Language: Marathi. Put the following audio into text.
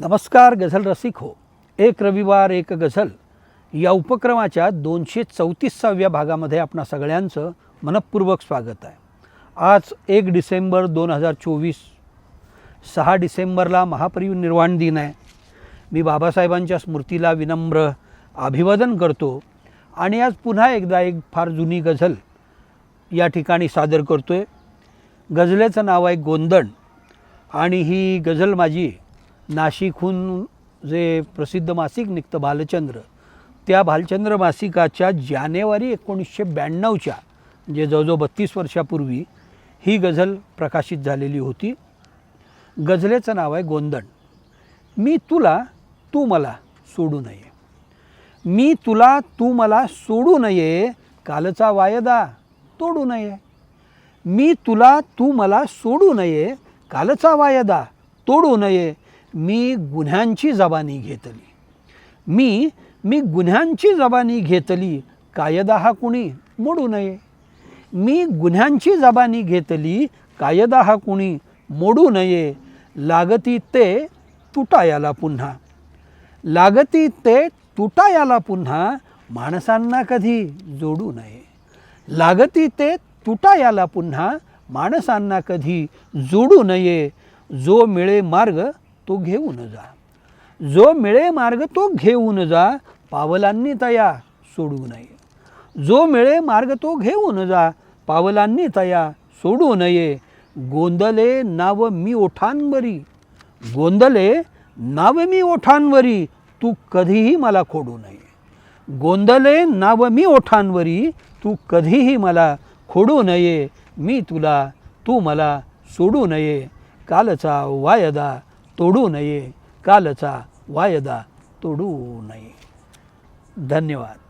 नमस्कार गझल रसिक हो. एक रविवार एक गझल. या उपक्रमाच्या दोनशे चौतीसाव्या भागामध्ये आपणा सगळ्यांचं मनपूर्वक स्वागत आहे. आज एक डिसेंबर दोन हजार चोवीस सहा डिसेंबरला महापरिनिर्वाण दिन आहे. मी बाबासाहेबांच्या स्मृतीला विनम्र अभिवादन करतो आणि आज पुन्हा एकदा एक फार जुनी गझल या ठिकाणी सादर करतो आहे गझलेचं नाव आहे गोंदण आणि ही गझल माझी नाशिकहून जे प्रसिद्ध मासिक निघतं भालचंद्र त्या भालचंद्र मासिकाच्या जानेवारी एकोणीसशे ब्याण्णवच्या म्हणजे जवळजवळ बत्तीस वर्षापूर्वी ही गझल प्रकाशित झालेली होती. गझलेचं नाव आहे गोंदण. मी तुला तू मला सोडू नये. मी तुला तू मला सोडू नये. कालचा वायदा तोडू नये. मी तुला तू मला सोडू नये. कालचा वायदा तोडू नये. मी गुन्ह्यांची जबानी घेतली. मी मी गुन्ह्यांची जबानी घेतली. कायदा हा कुणी मोडू नये. मी गुन्ह्यांची जबानी घेतली. कायदा हा कुणी मोडू नये. लागती ते तुटायाला पुन्हा. लागती ते तुटायाला पुन्हा माणसांना कधी जोडू नये. लागती ते तुटायाला पुन्हा माणसांना कधी जोडू नये. जो मिळे मार्ग तो घेऊन जा. जो मिळे मार्ग तो घेऊन जा. पावलांनी तया सोडू नये. जो मिळे मार्ग तो घेऊन जा. पावलांनी तया सोडू नये. गोंदले नाव मी ओठांवरी. गोंदले नाव मी ओठांवरी. तू कधीही मला खोडू नये. गोंदले नाव मी ओठांवरी. तू कधीही मला खोडू नये. मी तुला तू मला सोडू नये. कालचा वायदा तोडू नये. कालचा वायदा तोडू नये. धन्यवाद.